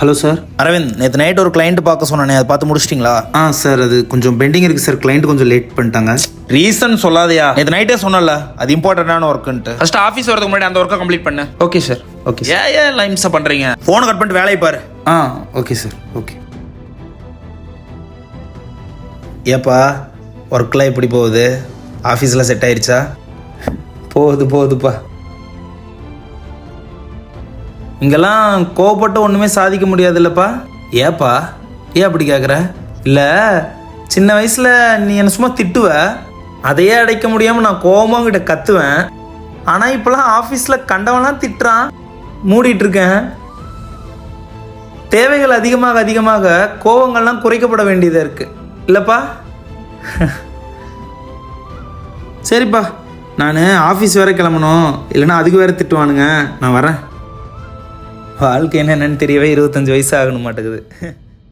Hello sir Aravind நேற்று night ஒரு client பார்க்க சொன்னேனே அதை பார்த்து முடிச்சிட்டிங்களா? ஆ சார் அது கொஞ்சம் பெண்டிங் இருக்குது சார் கிளைண்ட் கொஞ்சம் லேட் பண்ணிட்டாங்க. ரீசன் சொல்லாதயா. நேற்று நைட்டே சொன்னல அது இம்பார்ட்டண்டான ஒர்க்குன்ட்டு ஃபர்ஸ்ட் ஆஃபீஸ் வரதுக்கு முன்னாடி அந்த ஒர்க்கை கம்ப்ளீட் பண்ணு. ஓகே சார் ஓகே ஏன் ஏன் லைன்ஸை பண்ணுறீங்க ஃபோனை கட் பண்ணிட்டு வேலையை பாரு. ஆ ஓகே சார் ஓகே ஏப்பா ஒர்க்லாம் எப்படி போகுது? ஆஃபீஸில் செட் ஆயிருச்சா? போகுது போகுதுப்பா. இங்கெல்லாம் கோவப்பட்டு ஒன்றுமே சாதிக்க முடியாதுல்லப்பா. ஏப்பா ஏன் அப்படி கேட்குற இல்லை சின்ன வயசில் நீ என்னை சும்மா திட்டுவ? அதையே அடைக்க முடியாமல் நான் கோவமாக கிட்ட கத்துவேன். ஆனால் இப்போலாம் ஆஃபீஸில் கண்டவனாக திட்டுறான். மூடிட்டு இருக்கேன். தேவைகள் அதிகமாக அதிகமாக கோவங்கள்லாம் குறைக்கப்பட வேண்டியதாக இருக்குது இல்லைப்பா. சரிப்பா நான் ஆஃபீஸ் வேற கிளம்பணும். இல்லைன்னா அதுக்கு வேற திட்டுவானுங்க. நான் வரேன். வாழ்க்கை என்னென்னு தெரியவே இருபத்தஞ்சு வயசு ஆகணும் மாட்டேங்குது